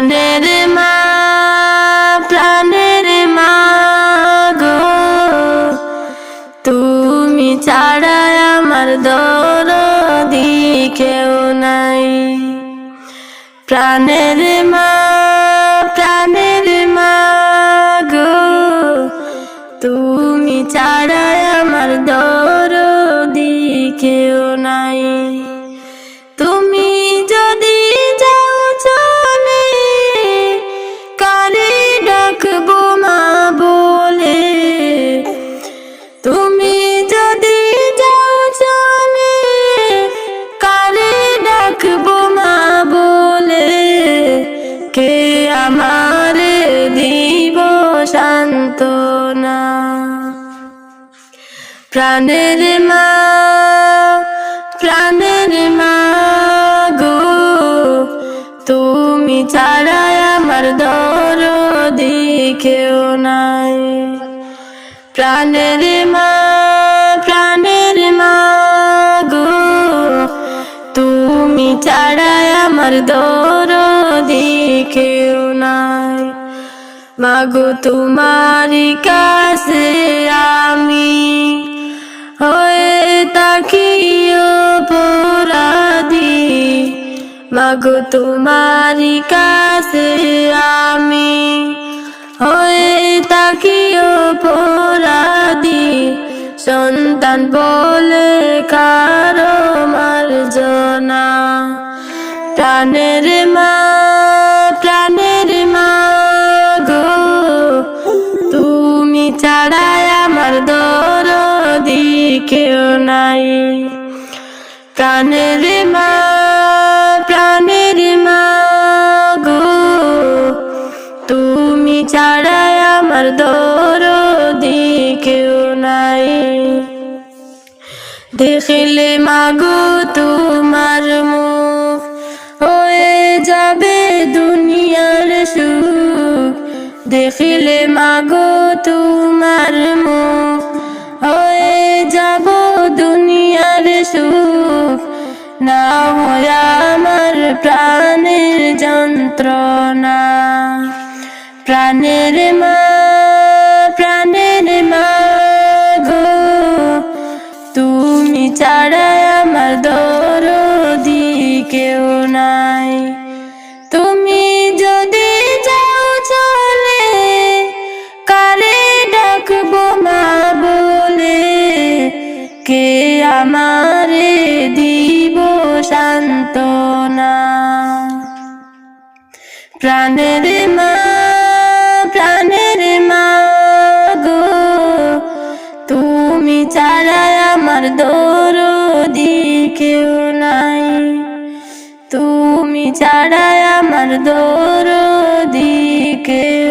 প্রাণের মা প্রাণের মা গো। তুমি ছাড়া আমার দরদি কেউ নাই। প্রাণের মা প্রাণের মা গো। তুমি ছাড়া আমার দরদি কেউ নাই। সান্ত্বনা প্রাণের মা প্রাণের মা গো, তুমি ছাড়া আমার দরদি কেউ নাই। প্রাণের মা প্রাণের মা গো, তুমি ছাড়া আমার দরদি কেউ নাই। মাগো তোমারি কাছে আমি হয়ে তাকিও পরাধি মাগো তোমারি কাছে আমি হয়ে তাকিও পরাধি সন্তান বলে কারও মার্জনা। প্রাণের মা কেউ নাই। প্রাণের মা প্রাণের মা গো, তুমি ছাড়াই আমার দরদি কেউ নাই। দেখলে মাগো তোমার মুখ হয়ে যাবে দুনিয়ার সুখ। দেখলে মাগো তোমার সুখ না হয় আমার প্রাণের যন্ত্রণা। প্রাণের মা প্রাণের মা গো, তুমি ছাড়া আমার দরদি কেউ নাই। তুমি যদি যাও চলে কারে ডাকবো মা বলে, কে আমারে দিব সান্ত্বনা। প্রাণের মা প্রাণের মা গো, তুমি ছাড়া আমার দরদি কেউ নাই। তুমি ছাড়া আমার দরদি কেউ